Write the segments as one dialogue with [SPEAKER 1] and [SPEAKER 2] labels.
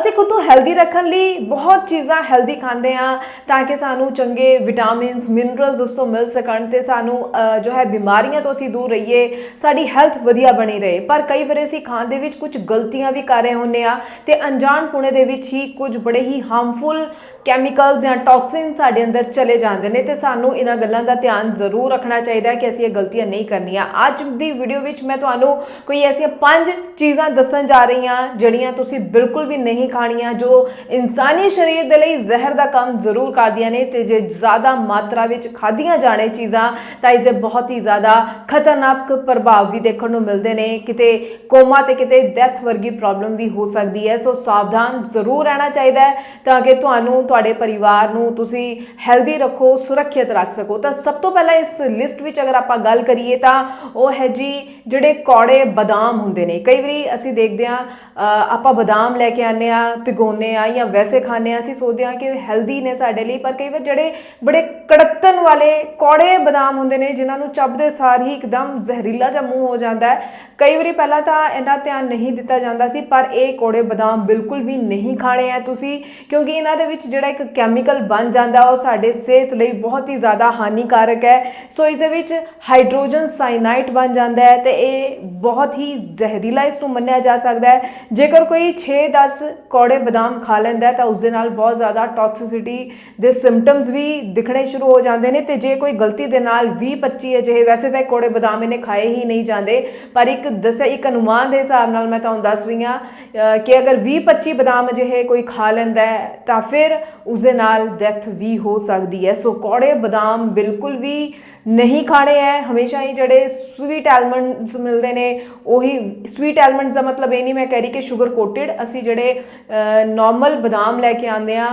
[SPEAKER 1] ਅਸੀਂ ਖੁਦ ਨੂੰ ਹੈਲਦੀ ਰੱਖਣ ਲਈ ਬਹੁਤ ਚੀਜ਼ਾਂ ਹੈਲਦੀ ਖਾਂਦੇ ਆ ਤਾਂ ਕਿ ਸਾਨੂੰ ਚੰਗੇ ਵਿਟਾਮਿਨਸ ਮਿਨਰਲਸ ਉਸ ਤੋਂ ਮਿਲ ਸਕਣ ਤੇ ਸਾਨੂੰ ਜੋ ਹੈ ਬਿਮਾਰੀਆਂ ਤੋਂ ਅਸੀਂ ਦੂਰ ਰਹੀਏ, ਸਾਡੀ ਹੈਲਥ ਵਧੀਆ ਬਣੀ ਰਹੇ। ਪਰ ਕਈ ਵਾਰ ਅਸੀਂ ਖਾਣ ਦੇ ਵਿੱਚ ਕੁਝ ਗਲਤੀਆਂ ਵੀ ਕਰ ਰਹੇ ਹੁੰਨੇ ਆ ਤੇ ਅਣਜਾਣ ਪੁਣੇ ਦੇ ਵਿੱਚ ਹੀ ਕੁਝ ਬੜੇ ਹੀ ਹਾਰਮਫੁਲ ਕੈਮੀਕਲਸ ਜਾਂ ਟੌਕਸਿਨ ਸਾਡੇ ਅੰਦਰ ਚਲੇ ਜਾਂਦੇ ਨੇ ਤੇ ਸਾਨੂੰ ਇਹਨਾਂ ਗੱਲਾਂ ਦਾ ਧਿਆਨ ਜ਼ਰੂਰ ਰੱਖਣਾ ਚਾਹੀਦਾ ਹੈ ਕਿ ਅਸੀਂ ਇਹ ਗਲਤੀਆਂ ਨਹੀਂ ਕਰਨੀਆਂ। ਅੱਜ ਦੀ ਵੀਡੀਓ ਵਿੱਚ ਮੈਂ ਤੁਹਾਨੂੰ ਕੋਈ ਐਸੀਆਂ ਪੰਜ ਚੀਜ਼ਾਂ ਦੱਸਣ ਜਾ ਰਹੀ ਹਾਂ ਜਿਹੜੀਆਂ ਤੁਸੀਂ ਬਿਲਕੁਲ ਵੀ ਨਹੀਂ ਖਾਣੀਆਂ ਜੋ ਇਨਸਾਨੀ ਸਰੀਰ ਦੇ ਲਈ ਜ਼ਹਿਰ ਦਾ ਕੰਮ ਜ਼ਰੂਰ ਕਰਦੀਆਂ ਨੇ ਤੇ ਜੇ ਜ਼ਿਆਦਾ ਮਾਤਰਾ ਵਿੱਚ ਖਾਧੀਆਂ ਜਾਣੇ ਚੀਜ਼ਾਂ, ਤਾਂ ਇਸ ਦੇ ਬਹੁਤ ਹੀ ਜ਼ਿਆਦਾ ਖਤਰਨਾਕ ਪ੍ਰਭਾਵ ਵੀ ਦੇਖਣ ਨੂੰ ਮਿਲਦੇ ਨੇ। ਕਿਤੇ ਕੋਮਾ ਤੇ ਕਿਤੇ ਡੈਥ ਵਰਗੀ ਪ੍ਰੋਬਲਮ ਵੀ ਹੋ ਸਕਦੀ ਹੈ। ਸੋ ਸਾਵਧਾਨ ਜ਼ਰੂਰ ਰਹਿਣਾ ਚਾਹੀਦਾ ਹੈ ਤਾਂ ਕਿ ਤੁਹਾਨੂੰ, ਤੁਹਾਡੇ ਪਰਿਵਾਰ ਨੂੰ ਤੁਸੀਂ ਹੈਲਦੀ ਰੱਖੋ, ਸੁਰੱਖਿਅਤ ਰੱਖ ਸਕੋ। ਤਾਂ ਸਭ ਤੋਂ ਪਹਿਲਾਂ ਇਸ ਲਿਸਟ ਵਿੱਚ ਅਗਰ ਆਪਾਂ ਗੱਲ ਕਰੀਏ ਤਾਂ ਉਹ ਹੈ ਜੀ ਜਿਹੜੇ ਕੌੜੇ ਬਦਾਮ ਹੁੰਦੇ ਨੇ। ਕਈ ਵਾਰੀ ਅਸੀਂ ਦੇਖਦੇ ਆ ਆਪਾਂ ਬਦਾਮ ਲੈ ਕੇ ਆਨੇ ਆ, ਭਿਗੋਨੇ ਆ ਜਾਂ ਵੈਸੇ ਖਾਣੇ ਆ, ਅਸੀਂ ਸੋਚਦੇ ਆ ਕਿ ਹੈਲਦੀ ਨੇ ਸਾਡੇ ਲਈ, ਪਰ ਕਈ ਵਾਰ ਜਿਹੜੇ ਬੜੇ ਕੜਤਨ ਵਾਲੇ ਕੌੜੇ ਬਦਾਮ ਹੁੰਦੇ ਨੇ, ਜਿਨ੍ਹਾਂ ਨੂੰ ਚੱਬਦੇ ਸਾਰ ਹੀ ਇੱਕਦਮ ਜ਼ਹਿਰੀਲਾ ਜਿਹਾ ਮੂੰਹ ਹੋ ਜਾਂਦਾ ਹੈ। ਕਈ ਵਾਰੀ ਪਹਿਲਾਂ ਤਾਂ ਇਹਨਾਂ ਧਿਆਨ ਨਹੀਂ ਦਿੱਤਾ ਜਾਂਦਾ ਸੀ, ਪਰ ਇਹ ਕੌੜੇ ਬਦਾਮ ਬਿਲਕੁਲ ਵੀ ਨਹੀਂ ਖਾਣੇ ਆ ਤੁਸੀਂ, ਕਿਉਂਕਿ ਇਹਨਾਂ ਦੇ ਵਿੱਚ ਜਿਹੜਾ ਇੱਕ ਕੈਮੀਕਲ ਬਣ ਜਾਂਦਾ, ਉਹ ਸਾਡੇ ਸਿਹਤ ਲਈ ਬਹੁਤ ਹੀ ਜ਼ਿਆਦਾ ਹਾਨੀਕਾਰਕ ਹੈ। ਸੋ ਇਸ ਦੇ ਵਿੱਚ ਹਾਈਡਰੋਜਨ ਸਾਇਨਾਈਡ ਬਣ ਜਾਂਦਾ ਹੈ ਤੇ ਇਹ ਬਹੁਤ ਹੀ ਜ਼ਹਿਰੀਲਾ ਇਸ ਨੂੰ ਮੰਨਿਆ ਜਾ ਸਕਦਾ ਹੈ। ਜੇਕਰ ਕੋਈ 6-10 ਕੌੜੇ ਬਦਾਮ ਖਾ ਲੈਂਦਾ ਤਾਂ ਉਸ ਦੇ ਨਾਲ ਬਹੁਤ ਜ਼ਿਆਦਾ ਟੌਕਸਿਸਿਟੀ ਦੇ ਸਿੰਪਟਮਸ ਵੀ ਦਿਖਣੇ ਸ਼ੁਰੂ ਹੋ ਜਾਂਦੇ ਨੇ ਤੇ ਜੇ ਕੋਈ ਗਲਤੀ ਦੇ ਨਾਲ 20-25 ਅਜਿਹੇ, ਵੈਸੇ ਤਾਂ ਕੌੜੇ ਬਦਾਮ ਇਹਨੇ ਖਾਏ ਹੀ ਨਹੀਂ ਜਾਂਦੇ, ਪਰ ਇੱਕ ਦੱਸਿਆ, ਇੱਕ ਅਨੁਮਾਨ ਦੇ ਹਿਸਾਬ ਨਾਲ ਮੈਂ ਤੁਹਾਨੂੰ ਦੱਸ ਰਹੀ ਹਾਂ ਕਿ ਅਗਰ 20-25 ਬਦਾਮ ਅਜਿਹੇ ਕੋਈ ਖਾ ਲੈਂਦਾ ਤਾਂ ਫਿਰ ਉਸ ਦੇ ਨਾਲ ਡੈਥ ਵੀ ਹੋ ਸਕਦੀ ਹੈ। ਸੋ ਕੌੜੇ ਬਦਾਮ ਬਿਲਕੁਲ ਵੀ ਨਹੀਂ ਖਾਣੇ ਹੈ ਹਮੇਸ਼ਾ ਹੀ ਜਿਹੜੇ ਸਵੀਟ ਐਲਮੰਡਸ ਮਿਲਦੇ ਨੇ, ਉਹੀ ਸਵੀਟ ਐਲਮੰਡਸ ਦਾ ਮਤਲਬ ਇਹ ਨਹੀਂ ਮੈਂ ਕਹਿ ਰਹੀ ਕਿ ਸ਼ੂਗਰ ਕੋਟਡ ਅਸੀਂ ਜਿਹੜੇ ਨਾਰਮਲ ਬਦਾਮ ਲੈ ਕੇ ਆਉਂਦੇ ਆ,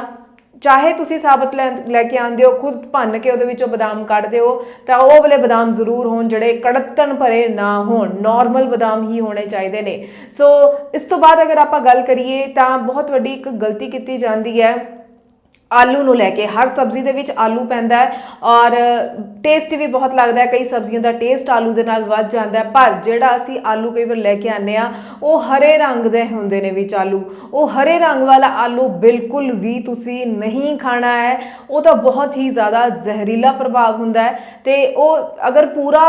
[SPEAKER 1] ਚਾਹੇ ਤੁਸੀਂ ਸਾਬਤ ਲੈ ਲੈ ਕੇ ਆਉਂਦੇ ਹੋ, ਖੁਦ ਭੰਨ ਕੇ ਉਹਦੇ ਵਿੱਚੋਂ ਬਦਾਮ ਕੱਢਦੇ ਹੋ ਤਾਂ ਉਹ ਵਾਲੇ ਬਦਾਮ ਜ਼ਰੂਰ ਹੋਣ ਜਿਹੜੇ ਕੜਤਨ ਭਰੇ ਨਾ ਹੋਣ ਨਾਰਮਲ ਬਦਾਮ ਹੀ ਹੋਣੇ ਚਾਹੀਦੇ ਨੇ। ਸੋ ਇਸ ਤੋਂ ਬਾਅਦ ਅਗਰ ਆਪਾਂ ਗੱਲ ਕਰੀਏ, ਤਾਂ ਬਹੁਤ ਵੱਡੀ ਇੱਕ ਗਲਤੀ ਕੀਤੀ ਜਾਂਦੀ ਹੈ ਆਲੂ ਨੂੰ ਲੈ ਕੇ, ਹਰ ਸਬਜ਼ੀ ਦੇ ਵਿੱਚ ਆਲੂ ਪੈਂਦਾ ਹੈ ਔਰ ਟੇਸਟ ਵੀ ਬਹੁਤ ਲੱਗਦਾ ਹੈ, ਕਈ ਸਬਜ਼ੀਆਂ ਦਾ ਟੇਸਟ ਆਲੂ ਦੇ ਨਾਲ ਵੱਧ ਜਾਂਦਾ ਹੈ, ਪਰ ਜਿਹੜਾ ਅਸੀਂ ਆਲੂ ਕਈ ਵਾਰ ਲੈ ਕੇ ਆਨੇ ਆ ਉਹ ਹਰੇ ਰੰਗ ਦੇ ਹੁੰਦੇ ਨੇ ਵਿੱਚ ਆਲੂ। ਉਹ ਹਰੇ ਰੰਗ ਵਾਲਾ ਆਲੂ ਬਿਲਕੁਲ ਵੀ ਤੁਸੀਂ ਨਹੀਂ ਖਾਣਾ ਹੈ, ਉਹ ਤਾਂ ਬਹੁਤ ਹੀ ਜ਼ਿਆਦਾ ਜ਼ਹਿਰੀਲਾ ਪ੍ਰਭਾਵ ਹੁੰਦਾ ਹੈ ਤੇ ਉਹ ਅਗਰ ਪੂਰਾ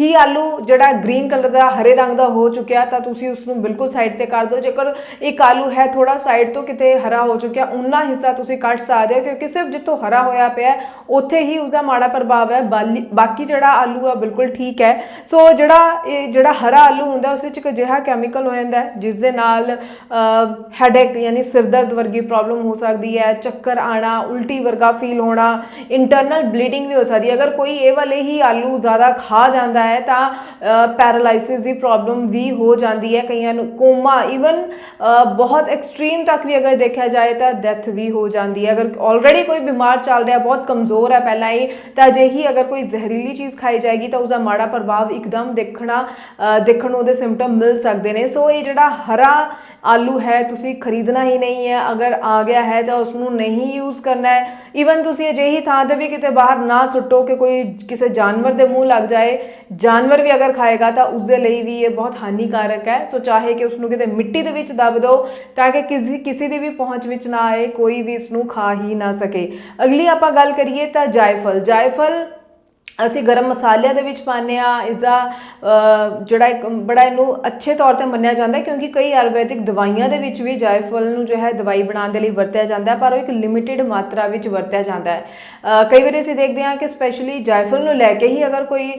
[SPEAKER 1] ਹੀ ਆਲੂ ਜਿਹੜਾ ਗ੍ਰੀਨ ਕਲਰ ਦਾ, ਹਰੇ ਰੰਗ ਦਾ ਹੋ ਚੁੱਕਿਆ, ਤਾਂ ਤੁਸੀਂ ਉਸ ਨੂੰ ਬਿਲਕੁਲ ਸਾਈਡ ਤੇ ਕਰ ਦਿਓ। ਜੇਕਰ ਇੱਕ ਆਲੂ ਹੈ ਥੋੜਾ ਸਾਈਡ ਤੋਂ ਕਿਤੇ ਹਰਾ ਹੋ ਚੁੱਕਿਆ ਉਨਾ ਹਿੱਸਾ ਤੁਸੀਂ ਕੱਟ ਸਕਦੇ ਹੋ, ਕਿਉਂਕਿ ਸਿਰਫ ਜਿੱਥੋਂ ਹਰਾ ਹੋਇਆ ਪਿਆ ਉੱਥੇ ਹੀ ਉਸਦਾ ਮਾੜਾ ਪ੍ਰਭਾਵ ਹੈ। ਬਾਲੀ- ਬਾਕੀ ਜਿਹੜਾ ਆਲੂ ਆ, ਬਿਲਕੁਲ ਠੀਕ ਹੈ। ਸੋ ਜਿਹੜਾ ਇਹ, ਜਿਹੜਾ ਹਰਾ ਆਲੂ ਹੁੰਦਾ, ਉਸ ਵਿੱਚ ਇੱਕ ਅਜਿਹਾ ਕੈਮੀਕਲ ਹੋ ਜਾਂਦਾ ਜਿਸ ਦੇ ਨਾਲ ਹੈਡੇਕ ਯਾਨੀ ਸਿਰ ਦਰਦ ਵਰਗੀ ਪ੍ਰੋਬਲਮ ਹੋ ਸਕਦੀ ਹੈ, ਚੱਕਰ ਆਣਾ ਉਲਟੀ ਵਰਗਾ ਫੀਲ ਹੋਣਾ ਇੰਟਰਨਲ ਬਲੀਡਿੰਗ ਵੀ ਹੋ ਸਕਦੀ ਹੈ। ਅਗਰ ਕੋਈ ਇਹ ਵਾਲੇ ਹੀ ਆਲੂ ਜ਼ਿਆਦਾ ਖਾ ਜਾਂਦਾ ਹੈ ਤਾਂ ਪੈਰਾਲਾਈਸਿਸ ਦੀ ਪ੍ਰੋਬਲਮ ਵੀ ਹੋ ਜਾਂਦੀ ਹੈ ਕਈਆਂ ਨੂੰ। ਕੋਮਾ ਇਵਨ ਬਹੁਤ ਐਕਸਟ੍ਰੀਮ ਤੱਕ ਵੀ ਅਗਰ ਦੇਖਿਆ ਜਾਏ ਤਾਂ ਡੈਥ ਵੀ ਹੋ ਜਾਂਦੀ ਹੈ। ਅਗਰ ਆਲਰੇਡੀ ਕੋਈ ਬਿਮਾਰ ਚੱਲ ਰਿਹਾ, ਬਹੁਤ ਕਮਜ਼ੋਰ ਹੈ ਪਹਿਲਾਂ ਹੀ, ਤਾਂ ਅਜਿਹੀ ਅਗਰ ਕੋਈ ਜ਼ਹਿਰੀਲੀ ਚੀਜ਼ ਖਾਈ ਜਾਏਗੀ ਤਾਂ ਉਸਦਾ ਮਾੜਾ ਪ੍ਰਭਾਵ ਇੱਕਦਮ ਦੇਖਣਾ ਦੇਖਣ ਨੂੰ ਉਹਦੇ ਸਿੰਪਟਮ ਮਿਲ ਸਕਦੇ ਨੇ। ਸੋ ਇਹ ਜਿਹੜਾ ਹਰਾ ਆਲੂ ਹੈ, ਤੁਸੀਂ ਖਰੀਦਣਾ ਹੀ ਨਹੀਂ ਹੈ। ਅਗਰ ਆ ਗਿਆ ਹੈ ਤਾਂ ਉਸ ਨੂੰ ਨਹੀਂ ਯੂਜ਼ ਕਰਨਾ ਹੈ। ਇਵਨ ਤੁਸੀਂ ਅਜਿਹੀ ਥਾਂ ਤੇ ਵੀ ਕਿਤੇ ਬਾਹਰ ਨਾ ਸੁੱਟੋ ਕਿ ਕੋਈ ਕਿਸੇ ਜਾਨਵਰ ਦੇ ਮੂੰਹ ਲੱਗ ਜਾਏ ਜਾਨਵਰ ਵੀ ਅਗਰ ਖਾਏਗਾ ਤਾਂ ਉਸ ਦੇ ਲਈ ਵੀ ਇਹ ਬਹੁਤ ਹਾਨੀਕਾਰਕ ਹੈ। ਸੋ ਚਾਹੇ ਕਿ ਉਸ ਨੂੰ ਕਿਤੇ ਮਿੱਟੀ ਦੇ ਵਿੱਚ ਦਬ ਦਿਓ ਤਾਂ ਕਿ ਕਿਸੇ ਕਿਸੇ ਦੀ ਵੀ ਪਹੁੰਚ ਵਿੱਚ ਨਾ ਆਏ, ਕੋਈ ਵੀ ਇਸ ਨੂੰ ਖਾ ਹੀ ਨਾ ਸਕੇ। ਅਗਲੀ ਆਪਾਂ ਗੱਲ ਕਰੀਏ ਤਾਂ ਜਾਇਫਲ। ਜਾਇਫਲ ਅਸੀਂ ਗਰਮ ਮਸਾਲਿਆਂ ਦੇ ਵਿੱਚ ਪਾਉਂਦੇ ਆ ਇਸ ਦਾ ਜਿਹੜਾ ਇੱਕ ਬੜਾ ਇਹਨੂੰ ਅੱਛੇ ਤੌਰ ਤੇ ਮੰਨਿਆ ਜਾਂਦਾ ਹੈ ਕਿਉਂਕਿ ਕਈ ਆਯੁਰਵੈਦਿਕ ਦਵਾਈਆਂ ਦੇ ਵਿੱਚ ਵੀ ਜਾਇਫਲ ਨੂੰ ਜੋ ਹੈ ਦਵਾਈ ਬਣਾਉਣ ਦੇ ਲਈ ਵਰਤਿਆ ਜਾਂਦਾ ਹੈ, ਪਰ ਉਹ ਇੱਕ ਲਿਮਿਟਿਡ ਮਾਤਰਾ ਵਿੱਚ ਵਰਤਿਆ ਜਾਂਦਾ ਹੈ। ਕਈ ਵਾਰੀ ਅਸੀਂ ਦੇਖਦੇ ਹਾਂ ਕਿ ਸਪੈਸ਼ਲੀ ਜਾਇਫਲ ਨੂੰ ਲੈ ਕੇ ਹੀ ਅਗਰ ਕੋਈ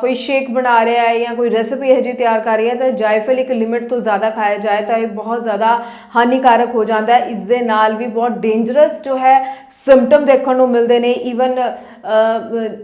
[SPEAKER 1] ਕੋਈ ਸ਼ੇਕ ਬਣਾ ਰਿਹਾ ਹੈ ਜਾਂ ਕੋਈ ਰੈਸਪੀ ਇਹ ਜੀ ਤਿਆਰ ਕਰ ਰਹੀ ਹੈ ਤਾਂ ਜਾਇਫਲ ਇੱਕ ਲਿਮਿਟ ਤੋਂ ਜ਼ਿਆਦਾ ਖਾਇਆ ਜਾਏ ਤਾਂ ਇਹ ਬਹੁਤ ਜ਼ਿਆਦਾ ਹਾਨੀਕਾਰਕ ਹੋ ਜਾਂਦਾ ਹੈ। ਇਸ ਦੇ ਨਾਲ ਵੀ ਬਹੁਤ ਡੇਂਜਰਸ ਜੋ ਹੈ ਸਿੰਪਟਮ ਦੇਖਣ ਨੂੰ ਮਿਲਦੇ ਨੇ ਈਵਨ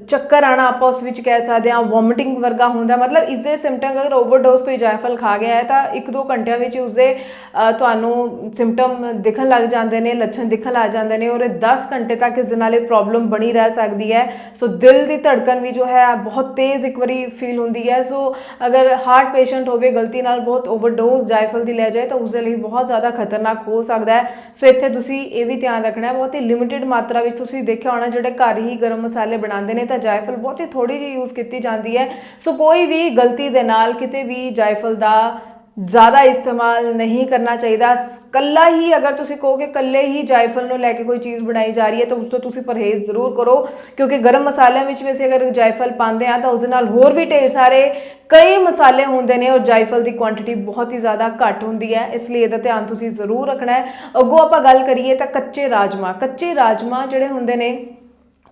[SPEAKER 1] ਚੱਕਰ ਆਣਾ ਆਪਾਂ ਉਸ ਵਿੱਚ ਕਹਿ ਸਕਦੇ ਹਾਂ ਵੋਮਿਟਿੰਗ ਵਰਗਾ ਹੁੰਦਾ ਮਤਲਬ ਇਸ ਦੇ ਸਿੰਪਟਮ ਅਗਰ ਓਵਰਡੋਜ਼ ਕੋਈ ਜਾਇਫਲ ਖਾ ਗਿਆ ਹੈ ਤਾਂ 1-2 ਘੰਟਿਆਂ ਵਿੱਚ ਉਸਦੇ ਅ, ਤੁਹਾਨੂੰ ਸਿੰਪਟਮ ਦਿਖਣ ਲੱਗ ਜਾਂਦੇ ਨੇ ਲੱਛਣ ਦਿਖਣ ਲੱਗ ਜਾਂਦੇ ਨੇ ਔਰ ਇਹ 10 ਘੰਟੇ ਤੱਕ ਇਸ ਦੇ ਨਾਲ ਇਹ ਪ੍ਰੋਬਲਮ ਬਣੀ ਰਹਿ ਸਕਦੀ ਹੈ। ਸੋ ਦਿਲ ਦੀ ਧੜਕਨ ਵੀ ਜੋ ਹੈ ਬਹੁਤ ਤੇਜ਼ ਇੱਕ ਵਾਰੀ ਫੀਲ ਹੁੰਦੀ ਹੈ। ਸੋ ਅਗਰ ਹਾਰਟ ਪੇਸ਼ੈਂਟ ਹੋਵੇ ਗਲਤੀ ਨਾਲ ਬਹੁਤ ਓਵਰਡੋਜ਼ ਜਾਇਫਲ ਦੀ ਲੈ ਜਾਏ ਤਾਂ ਉਸ ਦੇ ਲਈ ਬਹੁਤ ਜ਼ਿਆਦਾ ਖਤਰਨਾਕ ਹੋ ਸਕਦਾ ਹੈ। ਸੋ ਇੱਥੇ ਤੁਸੀਂ ਇਹ ਵੀ ਧਿਆਨ ਰੱਖਣਾ ਹੈ ਬਹੁਤ ਹੀ ਲਿਮਿਟਿਡ ਮਾਤਰਾ ਵਿੱਚ ਤੁਸੀਂ ਦੇਖਿਆ ਹੋਣਾ ਜਿਹੜੇ ਘਰ ਹੀ ਗਰਮ ਮਸਾਲੇ ਬਣਾਉਂਦੇ ਨੇ ਤਾਂ ਜਾਇਫਲ ਬਹੁਤ ਹੀ ਥੋੜੀ ਜਿਹੀ ਯੂਜ਼ ਕੀਤੀ ਜਾਂਦੀ ਹੈ। ਸੋ ਕੋਈ ਵੀ ਗਲਤੀ ਦੇ ਨਾਲ ਕਿਤੇ ਵੀ ਜਾਇਫਲ ਦਾ ਜ਼ਿਆਦਾ ਇਸਤੇਮਾਲ ਨਹੀਂ ਕਰਨਾ ਚਾਹੀਦਾ। ਸ- ਕੱਲਾ ਹੀ ਅਗਰ ਤੁਸੀਂ ਕਹੋਗੇ ਕੱਲੇ ਹੀ ਜਾਇਫਲ ਨੂੰ ਲੈ ਕੇ ਕੋਈ ਚੀਜ਼ ਬਣਾਈ ਜਾ ਰਹੀ ਹੈ ਤਾਂ ਉਸ ਤੋਂ ਤੁਸੀਂ ਪਰਹੇਜ਼ ਜ਼ਰੂਰ ਕਰੋ। ਕਿਉਂਕਿ ਗਰਮ ਮਸਾਲਿਆਂ ਵਿੱਚ ਵੀ ਅਸੀਂ ਅਗਰ ਜਾਇਫਲ ਪਾਉਂਦੇ ਆ ਤਾਂ ਉਸ ਦੇ ਨਾਲ ਹੋਰ ਵੀ ਢੇਰ ਸਾਰੇ ਕਈ ਮਸਾਲੇ ਹੁੰਦੇ ਨੇ ਔਰ ਜਾਇਫਲ ਦੀ ਕੁਆਂਟੀਟੀ ਬਹੁਤ ਹੀ ਜ਼ਿਆਦਾ ਘੱਟ ਹੁੰਦੀ ਹੈ। ਇਸ ਲਈ ਇਹਦਾ ਧਿਆਨ ਤੁਸੀਂ ਜ਼ਰੂਰ ਰੱਖਣਾ ਹੈ। ਅੱਗੋਂ ਆਪਾਂ ਗੱਲ ਕਰੀਏ ਤਾਂ ਕੱਚੇ ਰਾਜਮਾ ਕੱਚੇ ਰਾਜਮਾ ਜਿਹੜੇ ਹੁੰਦੇ ਨੇ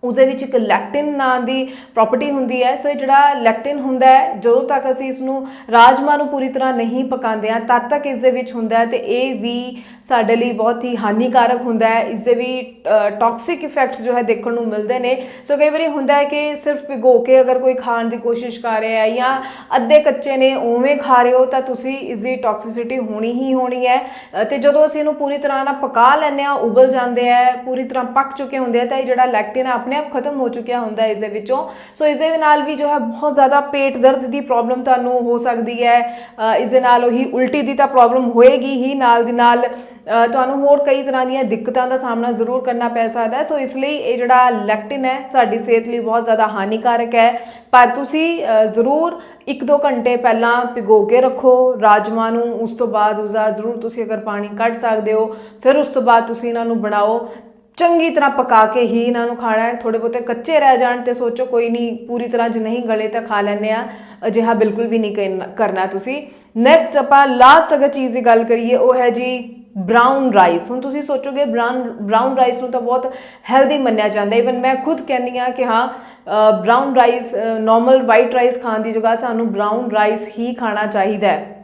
[SPEAKER 1] ਉਸਦੇ ਵਿੱਚ ਇੱਕ ਲੈਕਟਿਨ ਨਾਂ ਦੀ ਪ੍ਰਾਪਰਟੀ ਹੁੰਦੀ ਹੈ। ਸੋ ਇਹ ਜਿਹੜਾ ਲੈਕਟਿਨ ਹੁੰਦਾ ਹੈ ਜਦੋਂ ਤੱਕ ਅਸੀਂ ਇਸ ਨੂੰ ਰਾਜਮਾ ਨੂੰ ਪੂਰੀ ਤਰ੍ਹਾਂ ਨਹੀਂ ਪਕਾਉਂਦੇ ਆ ਤਦ ਤੱਕ ਇਸ ਦੇ ਵਿੱਚ ਹੁੰਦਾ ਹੈ ਤੇ ਇਹ ਵੀ ਸਾਡੇ ਲਈ ਬਹੁਤ ਹੀ ਹਾਨੀਕਾਰਕ ਹੁੰਦਾ ਹੈ। ਇਸ ਦੇ ਵੀ ਟਾਕਸਿਕ ਇਫੈਕਟਸ ਜੋ ਹੈ ਦੇਖਣ ਨੂੰ ਮਿਲਦੇ ਨੇ। ਸੋ ਕਈ ਵਾਰੀ ਹੁੰਦਾ ਹੈ ਕਿ ਸਿਰਫ ਭਿਗੋ ਕੇ ਅਗਰ ਕੋਈ ਖਾਣ ਦੀ ਕੋਸ਼ਿਸ਼ ਕਰ ਰਿਹਾ ਹੈ ਜਾਂ ਅੱਧੇ ਕੱਚੇ ਨੇ ਉਵੇਂ ਖਾ ਰਹੇ ਹੋ ਤਾਂ ਤੁਸੀਂ ਇਸ ਦੀ ਟਾਕਸਿਸਿਟੀ ਹੋਣੀ ਹੀ ਹੋਣੀ ਹੈ। ਅ, ਤੇ ਜਦੋਂ ਅਸੀਂ ਇਹਨੂੰ ਪੂਰੀ ਤਰ੍ਹਾਂ ਨਾਲ ਪਕਾ ਲੈਂਦੇ ਆ ਉਬਲ ਜਾਂਦੇ ਆ ਪੂਰੀ ਤਰ੍ਹਾਂ ਪੱਕ ਚੁੱਕੇ ਹੁੰਦੇ ਆ ਤਾਂ ਇਹ ਜਿਹੜਾ ਲੈਕਟਿਨ ਹੈ ਆਪਣੇ ਆਪ ਖਤਮ ਹੋ ਚੁੱਕਿਆ ਹੁੰਦਾ ਹੈ ਇਸ ਦੇ ਵਿੱਚੋਂ। ਸੋ ਇਸ ਦੇ ਨਾਲ ਵੀ ਜੋ ਹੈ ਬਹੁਤ ਜ਼ਿਆਦਾ ਪੇਟ ਦਰਦ ਦੀ ਪ੍ਰੋਬਲਮ ਤੁਹਾਨੂੰ ਹੋ ਸਕਦੀ ਹੈ। ਅ, ਇਸ ਦੇ ਨਾਲ ਉਹੀ ਉਲਟੀ ਦੀ ਤਾਂ ਪ੍ਰੋਬਲਮ ਹੋਏਗੀ ਹੀ ਨਾਲ ਦੀ ਨਾਲ ਤੁਹਾਨੂੰ ਹੋਰ ਕਈ ਤਰ੍ਹਾਂ ਦੀਆਂ ਦਿੱਕਤਾਂ ਦਾ ਸਾਹਮਣਾ ਜ਼ਰੂਰ ਕਰਨਾ ਪੈ ਸਕਦਾ ਹੈ। ਸੋ ਇਸ ਲਈ ਇਹ ਜਿਹੜਾ ਲੈਕਟਿਨ ਹੈ ਸਾਡੀ ਸਿਹਤ ਲਈ ਬਹੁਤ ਜ਼ਿਆਦਾ ਹਾਨੀਕਾਰਕ ਹੈ। ਪਰ ਤੁਸੀਂ ਜ਼ਰੂਰ 1-2 ਘੰਟੇ ਪਹਿਲਾਂ ਭਿਗੋ ਕੇ ਰੱਖੋ। ਰਾਜਮਾ ਨੂੰ ਉਸ ਤੋਂ ਬਾਅਦ ਉਸਦਾ ਜ਼ਰੂਰ ਤੁਸੀਂ ਅਗਰ ਪਾਣੀ ਕੱਢ ਸਕਦੇ ਹੋ ਫਿਰ ਉਸ ਤੋਂ ਬਾਅਦ ਤੁਸੀਂ ਇਹਨਾਂ ਨੂੰ ਬਣਾਓ। ਚੰਗੀ ਤਰ੍ਹਾਂ ਪਕਾ ਕੇ ਹੀ ਇਹਨਾਂ ਨੂੰ ਖਾਣਾ ਹੈ ਥੋੜੇ ਬਹੁਤੇ ਕੱਚੇ ਰਹਿ ਜਾਣ ਤੇ ਸੋਚੋ ਕੋਈ ਨਹੀਂ, ਪੂਰੀ ਤਰ੍ਹਾਂ ਜੇ ਨਹੀਂ ਗਲੇ ਤਾਂ ਖਾ ਲੈਂਦੇ ਆ ਅਜਿਹਾ ਬਿਲਕੁਲ ਵੀ ਨਹੀਂ ਕਰਨਾ- ਕਰਨਾ ਤੁਸੀਂ। ਨੈਕਸਟ ਆਪਾਂ ਲਾਸਟ ਅਗਰ ਚੀਜ਼ ਦੀ ਗੱਲ ਕਰੀਏ, ਉਹ ਹੈ ਜੀ ਬ੍ਰਾਊਨ ਰਾਈਸ ਹੁਣ ਤੁਸੀਂ ਸੋਚੋਗੇ ਬ੍ਰਾਊਨ ਬ੍ਰਾਊਨ ਰਾਈਸ ਨੂੰ ਤਾਂ ਬਹੁਤ ਹੈਲਦੀ ਮੰਨਿਆ ਜਾਂਦਾ ਇਵਨ ਮੈਂ ਖੁਦ ਕਹਿੰਦੀ ਆ ਕਿ ਹਾਂ brown rice normal white rice ਖਾਣ ਦੀ ਜਗ੍ਹਾ ਸਾਨੂੰ ਬ੍ਰਾਊਨ ਰਾਈਸ ਹੀ ਖਾਣਾ ਚਾਹੀਦਾ ਹੈ।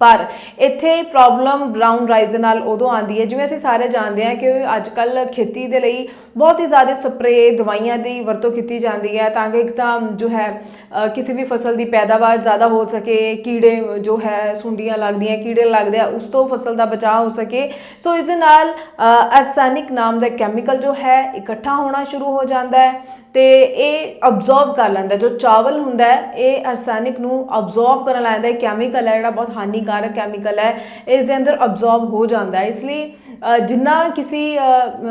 [SPEAKER 1] ਪਰ ਇੱਥੇ ਪ੍ਰੋਬਲਮ ਬ੍ਰਾਊਨ ਰਾਈਸ ਦੇ ਨਾਲ ਉਦੋਂ ਆਉਂਦੀ ਹੈ। ਜਿਵੇਂ ਅਸੀਂ ਸਾਰੇ ਜਾਣਦੇ ਹਾਂ ਕਿ ਅੱਜ ਕੱਲ ਖੇਤੀ ਦੇ ਲਈ ਬਹੁਤ ਹੀ ਜ਼ਿਆਦਾ ਸਪਰੇਅ ਦਵਾਈਆਂ ਦੀ ਵਰਤੋਂ ਕੀਤੀ ਜਾਂਦੀ ਹੈ ਤਾਂ ਕਿ ਇੱਕ ਤਾਂ ਜੋ ਹੈ ਕਿਸੇ ਵੀ ਫਸਲ ਦੀ ਪੈਦਾਵਾਰ ਜ਼ਿਆਦਾ ਹੋ ਸਕੇ, ਕੀੜੇ ਜੋ ਹੈ, ਸੁੰਡੀਆਂ ਲੱਗਦੀਆਂ, ਕੀੜੇ ਲੱਗਦੇ ਆ, ਉਸ ਤੋਂ ਫਸਲ ਦਾ ਬਚਾਅ ਹੋ ਸਕੇ। ਸੋ ਇਸ ਦੇ ਨਾਲ ਅਰਸੈਨਿਕ ਨਾਮ ਦਾ ਕੈਮੀਕਲ ਜੋ ਹੈ, ਇਕੱਠਾ ਹੋਣਾ ਸ਼ੁਰੂ ਹੋ ਜਾਂਦਾ ਹੈ ਤੇ ਇਹ ਅਬਜ਼ੌਰਬ ਕਰ ਲੈਂਦਾ ਜੋ ਚਾਵਲ ਹੁੰਦਾ ਹੈ, ਇਹ ਅਰਸੈਨਿਕ ਨੂੰ ਅਬਜ਼ੌਰਬ ਕਰਨ ਲੈਂਦਾ ਹੈ। ਕੈਮੀਕਲ ਹੈ ਜਿਹੜਾ ਬਹੁਤ ਹਾਨੀਕਾਰਕ ਕੈਮੀਕਲ ਹੈ ਇਸ ਦੇ ਅੰਦਰ ਅਬਜ਼ੌਰਬ ਹੋ ਜਾਂਦਾ ਹੈ। ਇਸ ਲਈ ਜਿੰਨਾ ਕਿਸੇ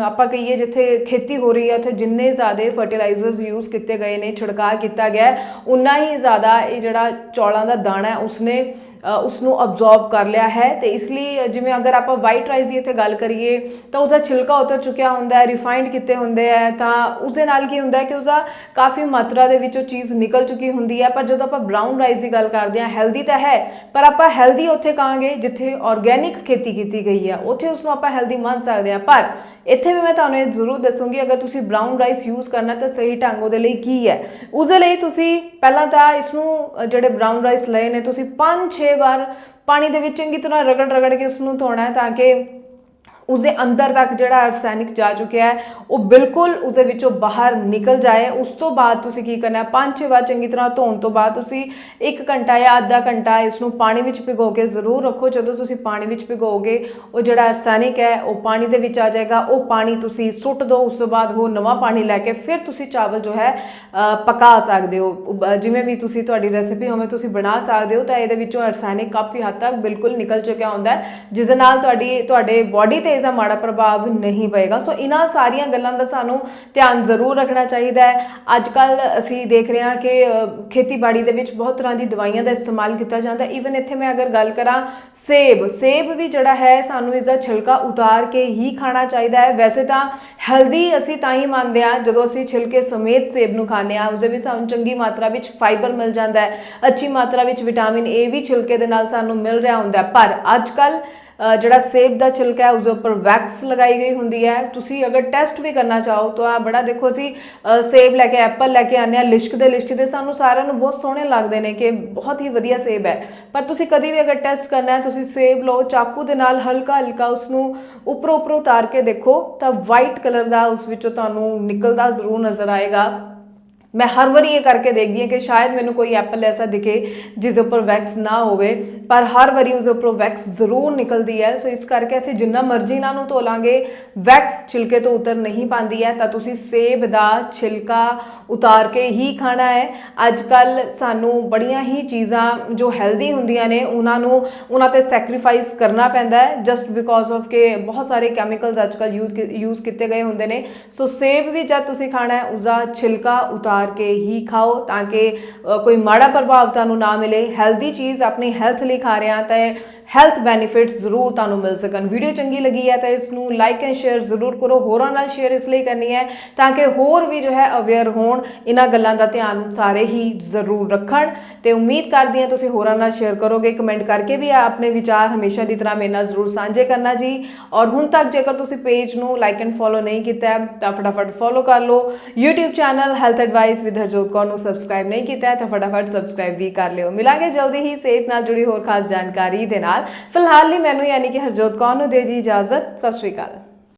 [SPEAKER 1] ਆਪਾਂ ਕਹੀਏ ਜਿੱਥੇ ਖੇਤੀ ਹੋ ਰਹੀ ਹੈ, ਉੱਥੇ ਜਿੰਨੇ ਜ਼ਿਆਦਾ ਫਰਟੀਲਾਈਜ਼ਰਸ ਯੂਜ਼ ਕੀਤੇ ਗਏ ਨੇ, ਛਿੜਕਾਅ ਕੀਤਾ ਗਿਆ ਉਨਾ ਹੀ ਜ਼ਿਆਦਾ ਇਹ ਜਿਹੜਾ ਚੌਲਾਂ ਦਾ ਦਾਣਾ ਹੈ, ਉਸਨੇ ਉਸ ਨੂੰ ਅਬਜ਼ੌਰਬ ਕਰ ਲਿਆ ਹੈ ਤੇ ਇਸ ਲਈ ਜਿਵੇਂ ਅਗਰ ਆਪਾਂ ਵਾਈਟ ਰਾਈਸ ਦੀ ਇੱਥੇ ਗੱਲ ਕਰੀਏ, ਤਾਂ ਉਸਦਾ ਛਿਲਕਾ ਉਤਰ ਚੁੱਕਿਆ ਹੁੰਦਾ ਹੈ ਰਿਫਾਈਨਡ ਕੀਤੇ ਹੁੰਦੇ ਹੈ, ਤਾਂ ਉਸ ਦੇ ਨਾਲ ਕੀ ਹੁੰਦਾ ਹੈ ਕਿ ਉਸਦਾ ਕਾਫੀ ਮਾਤਰਾ ਦੇ ਵਿੱਚ ਉਹ ਚੀਜ਼ ਨਿਕਲ ਚੁੱਕੀ ਹੁੰਦੀ ਹੈ। ਪਰ ਜਦੋਂ ਆਪਾਂ ਬ੍ਰਾਊਨ ਰਾਈਸ ਦੀ ਗੱਲ ਕਰਦੇ ਹਾਂ ਹੈਲਦੀ ਤਾਂ ਹੈ, ਪਰ ਆਪਾਂ ਹੈਲਦੀ ਉੱਥੇ ਕਹਾਂਗੇ ਜਿੱਥੇ ਆਰਗੇਨਿਕ ਖੇਤੀ ਕੀਤੀ ਗਈ ਹੈ। ਉੱਥੇ ਉਸ ਨੂੰ ਆਪਾਂ ਹੈਲਦੀ ਮੰਨ ਸਕਦੇ ਹਾਂ। ਪਰ ਇੱਥੇ ਵੀ ਮੈਂ ਤੁਹਾਨੂੰ ਇਹ ਜ਼ਰੂਰ ਦੱਸੂੰਗੀ, ਅਗਰ ਤੁਸੀਂ ਬ੍ਰਾਊਨ ਰਾਈਸ ਯੂਜ਼ ਕਰਨਾ ਤਾਂ ਸਹੀ ਢੰਗ ਉਹਦੇ ਲਈ ਕੀ ਹੈ। ਉਸ ਦੇ ਲਈ ਤੁਸੀਂ ਪਹਿਲਾਂ ਤਾਂ ਇਸ ਨੂੰ ਜਿਹੜੇ ਬ੍ਰਾਊਨ ਰਾਈਸ ਲਏ ਨੇ, ਤੁਸੀਂ 5-6 ਵਾਰ ਪਾਣੀ ਦੇ ਵਿੱਚ ਚੰਗੀ ਤਰ੍ਹਾਂ ਰਗੜ ਰਗੜ ਕੇ ਉਸ ਨੂੰ ਧੋਣਾ ਹੈ ਤਾਂ ਕਿ ਉਸਦੇ ਅੰਦਰ ਤੱਕ ਜਿਹੜਾ ਅਰਸੈਨਿਕ ਜਾ ਚੁੱਕਿਆ ਹੈ, ਉਹ ਬਿਲਕੁਲ ਉਸਦੇ ਵਿੱਚੋਂ ਬਾਹਰ ਨਿਕਲ ਜਾਏ। ਉਸ ਤੋਂ ਬਾਅਦ ਤੁਸੀਂ ਕੀ ਕਰਨਾ ਹੈ? ਪੰਜ ਛੇ ਵਾਰ ਚੰਗੀ ਤਰ੍ਹਾਂ ਧੋਣ ਤੋਂ ਬਾਅਦ ਤੁਸੀਂ 1 ਘੰਟਾ ਜਾਂ ਅੱਧਾ ਘੰਟਾ ਇਸ ਨੂੰ ਪਾਣੀ ਵਿੱਚ ਭਿਗੋ ਕੇ ਜ਼ਰੂਰ ਰੱਖੋ। ਜਦੋਂ ਤੁਸੀਂ ਪਾਣੀ ਵਿੱਚ ਭਿਗੋਗੇ, ਉਹ ਜਿਹੜਾ ਅਰਸੈਨਿਕ ਹੈ, ਉਹ ਪਾਣੀ ਦੇ ਵਿੱਚ ਆ ਜਾਏਗਾ। ਉਹ ਪਾਣੀ ਤੁਸੀਂ ਸੁੱਟ ਦਿਓ ਉਸ ਤੋਂ ਬਾਅਦ ਉਹ ਨਵਾਂ ਪਾਣੀ ਲੈ ਕੇ ਫਿਰ ਤੁਸੀਂ ਚਾਵਲ ਜੋ ਹੈ ਪਕਾ ਸਕਦੇ ਹੋ। ਜਿਵੇਂ ਵੀ ਤੁਸੀਂ ਤੁਹਾਡੀ ਰੈਸਿਪੀ ਹੋਵੇ ਤੁਸੀਂ ਬਣਾ ਸਕਦੇ ਹੋ। ਤਾਂ ਇਹਦੇ ਵਿੱਚੋਂ ਅਰਸੈਨਿਕ ਕਾਫੀ ਹੱਦ ਤੱਕ ਬਿਲਕੁਲ ਨਿਕਲ ਚੁੱਕਿਆ ਹੁੰਦਾ ਹੈ, ਜਿਸ ਦੇ ਨਾਲ ਤੁਹਾਡੀ, ਤੁਹਾਡੇ ਬਾਡੀ ਤੇ ਇਸਦਾ ਮਾੜਾ ਪ੍ਰਭਾਵ ਨਹੀਂ ਪਏਗਾ। ਸੋ ਇਹਨਾਂ ਸਾਰੀਆਂ ਗੱਲਾਂ ਦਾ ਸਾਨੂੰ ਧਿਆਨ ਜ਼ਰੂਰ ਰੱਖਣਾ ਚਾਹੀਦਾ ਹੈ। ਅੱਜ ਕੱਲ ਅਸੀਂ ਦੇਖ ਰਹੇ ਹਾਂ ਕਿ ਖੇਤੀਬਾੜੀ ਦੇ ਵਿੱਚ ਬਹੁਤ ਤਰ੍ਹਾਂ ਦੀ ਦਵਾਈਆਂ ਦਾ ਇਸਤੇਮਾਲ ਕੀਤਾ ਜਾਂਦਾ। ਈਵਨ ਇੱਥੇ ਮੈਂ ਅਗਰ ਗੱਲ ਕਰਾਂ, ਸੇਬ। ਸੇਬ ਵੀ ਜਿਹੜਾ ਹੈ, ਸਾਨੂੰ ਇਸ ਦਾ ਛਿਲਕਾ ਉਤਾਰ ਕੇ ਹੀ ਖਾਣਾ ਚਾਹੀਦਾ ਹੈ। ਵੈਸੇ ਤਾਂ ਹੈਲਦੀ ਅਸੀਂ ਤਾਂ ਹੀ ਮੰਨਦੇ ਹਾਂ, ਜਦੋਂ ਅਸੀਂ ਛਿਲਕੇ ਸਮੇਤ ਸੇਬ ਨੂੰ ਖਾਂਦੇ ਹਾਂ, ਉਸਦੇ ਵਿੱਚ ਸਾਨੂੰ ਚੰਗੀ ਮਾਤਰਾ ਵਿੱਚ ਫਾਈਬਰ ਮਿਲ ਜਾਂਦਾ ਹੈ। ਅੱਛੀ ਮਾਤਰਾ ਵਿੱਚ ਵਿਟਾਮਿਨ ਏ ਵੀ ਛਿਲਕੇ ਦੇ ਨਾਲ ਸਾਨੂੰ ਮਿਲ ਰਿਹਾ ਹੁੰਦਾ ਪਰ ਅੱਜ ਕੱਲ੍ਹ ਜਿਹੜਾ ਸੇਬ ਦਾ ਛਿਲਕਾ ਹੈ, ਉਸ ਉੱਪਰ ਵੈਕਸ ਲਗਾਈ ਗਈ ਹੁੰਦੀ ਹੈ। ਤੁਸੀਂ ਅਗਰ ਟੈਸਟ ਵੀ ਕਰਨਾ ਚਾਹੋ, ਤਾਂ ਆ ਬੜਾ ਦੇਖੋ ਅਸੀਂ ਸੇਬ ਲੈ ਕੇ ਐਪਲ ਲੈ ਕੇ ਆਨੇ ਆ ਲਿਸ਼ਕਦੇ ਲਿਸ਼ਕਦੇ ਸਾਨੂੰ ਸਾਰਿਆਂ ਨੂੰ ਬਹੁਤ ਸੋਹਣੇ ਲੱਗਦੇ ਨੇ ਕਿ ਬਹੁਤ ਹੀ ਵਧੀਆ ਸੇਬ ਹੈ। ਪਰ ਤੁਸੀਂ ਕਦੀ ਵੀ ਅਗਰ ਟੈਸਟ ਕਰਨਾ ਹੈ, ਤੁਸੀਂ ਸੇਬ ਲਓ, ਚਾਕੂ ਦੇ ਨਾਲ ਹਲਕਾ ਹਲਕਾ ਉਸ ਨੂੰ ਉੱਪਰੋਂ ਉੱਪਰੋਂ ਉਤਾਰ ਕੇ ਦੇਖੋ, ਤਾਂ ਵਾਈਟ ਕਲਰ ਦਾ ਉਸ ਵਿੱਚੋਂ ਤੁਹਾਨੂੰ ਨਿਕਲਦਾ ਜ਼ਰੂਰ ਨਜ਼ਰ ਆਏਗਾ। ਮੈਂ ਹਰ ਵਾਰੀ ਇਹ ਕਰਕੇ ਦੇਖਦੀ ਹਾਂ ਕਿ ਸ਼ਾਇਦ ਮੈਨੂੰ ਕੋਈ ਐਪਲ ਐਸਾ ਦਿਖੇ ਜਿਸ ਦੇ ਉੱਪਰ ਵੈਕਸ ਨਾ ਹੋਵੇ ਪਰ ਹਰ ਵਾਰੀ ਉਸ ਦੇ ਉੱਪਰ ਵੈਕਸ ਜ਼ਰੂਰ ਨਿਕਲਦੀ ਹੈ ਸੋ ਇਸ ਕਰਕੇ ਅਸੀਂ ਜਿੰਨਾ ਮਰਜ਼ੀ ਇਹਨਾਂ ਨੂੰ ਧੋ ਲਾਂਗੇ ਵੈਕਸ ਛਿਲਕੇ ਤੋਂ ਉਤਰ ਨਹੀਂ ਪਾਉਂਦੀ ਹੈ ਤਾਂ ਤੁਸੀਂ ਸੇਬ ਦਾ ਛਿਲਕਾ ਉਤਾਰ ਕੇ ਹੀ ਖਾਣਾ ਹੈ ਅੱਜ ਕੱਲ ਸਾਨੂੰ ਬੜੀਆਂ ਹੀ ਚੀਜ਼ਾਂ ਜੋ ਹੈਲਦੀ ਹੁੰਦੀਆਂ ਨੇ ਉਹਨਾਂ ਨੂੰ ਉਹਨਾਂ ਤੇ ਸੈਕਰੀਫਾਈਸ ਕਰਨਾ ਪੈਂਦਾ ਹੈ ਜਸਟ ਬਿਕੋਜ਼ ਆਫ ਕਿ ਬਹੁਤ ਸਾਰੇ ਕੈਮੀਕਲਸ ਅੱਜ ਕੱਲ ਯੂਜ਼ ਕੀਤੇ ਗਏ ਹੁੰਦੇ ਨੇ ਸੋ ਸੇਬ ਵੀ ਜਦ ਤੁਸੀਂ ਖਾਣਾ ਹੈ ਉਸਦਾ ਛਿਲਕਾ ਉਤਾਰ ਉਤਾਰ ਕੇ ਹੀ ਖਾਓ ਤਾਂ ਕਿ ਕੋਈ ਮਾੜਾ ਪ੍ਰਭਾਵ ਤੁਹਾਨੂੰ ਨਾ ਮਿਲੇ। ਹੈਲਦੀ ਚੀਜ਼ ਆਪਣੀ ਹੈਲਥ ਲਈ ਖਾ ਰਹੇ ਹਾਂ ਤਾਂ ਹੈਲਥ ਬੈਨੀਫਿਟਸ ਜ਼ਰੂਰ ਤੁਹਾਨੂੰ ਮਿਲ ਸਕਣ। ਵੀਡੀਓ ਚੰਗੀ ਲੱਗੀ ਹੈ ਤਾਂ ਇਸ ਨੂੰ ਲਾਈਕ ਐਂਡ ਸ਼ੇਅਰ ਜ਼ਰੂਰ ਕਰੋ। ਹੋਰਾਂ ਨਾਲ ਸ਼ੇਅਰ ਇਸ ਲਈ ਕਰਨੀ ਹੈ ਤਾਂ ਕਿ ਹੋਰ ਵੀ ਜੋ ਹੈ ਅਵੇਅਰ ਹੋਣ। ਇਹਨਾਂ ਗੱਲਾਂ ਦਾ ਧਿਆਨ ਸਾਰੇ ਹੀ ਜ਼ਰੂਰ ਰੱਖਣ। ਤੇ ਉਮੀਦ ਕਰਦੀ ਹਾਂ ਤੁਸੀਂ ਹੋਰਾਂ ਨਾਲ ਸ਼ੇਅਰ ਕਰੋਗੇ। ਕਮੈਂਟ ਕਰਕੇ ਵੀ ਆਪਣੇ ਵਿਚਾਰ ਹਮੇਸ਼ਾ ਦੀ ਤਰ੍ਹਾਂ ਮੇਰੇ ਨਾਲ ਜ਼ਰੂਰ ਸਾਂਝੇ ਕਰਨਾ ਜੀ। ਔਰ ਹੁਣ ਤੱਕ ਜੇਕਰ ਤੁਸੀਂ ਪੇਜ ਨੂੰ ਲਾਈਕ ਐਂਡ ਫੋਲੋ ਨਹੀਂ ਕੀਤਾ ਤਾਂ ਫਟਾਫਟ ਫੋਲੋ ਕਰ ਲਓ। YouTube channel health advice with Harjot Kaur ਨੂੰ ਸਬਸਕ੍ਰਾਈਬ ਨਹੀਂ ਕੀਤਾ ਹੈ, ਤਾਂ ਫਟਾਫਟ ਸਬਸਕ੍ਰਾਈਬ ਵੀ ਕਰ ਲਿਓ। ਮਿਲਾਂਗੇ ਜਲਦੀ ਹੀ ਸਿਹਤ ਨਾਲ ਜੁੜੀ ਹੋਰ ਖਾਸ ਜਾਣਕਾਰੀ ਦੇ ਨਾਲ। ਫਿਲਹਾਲ ਲਈ ਮੈਨੂੰ ਯਾਨੀ ਕਿ ਹਰਜੋਤ ਕੌਰ ਨੂੰ ਦੇ ਜੀ ਇਜਾਜ਼ਤ। ਸਤਿ ਸ਼੍ਰੀ ਅਕਾਲ।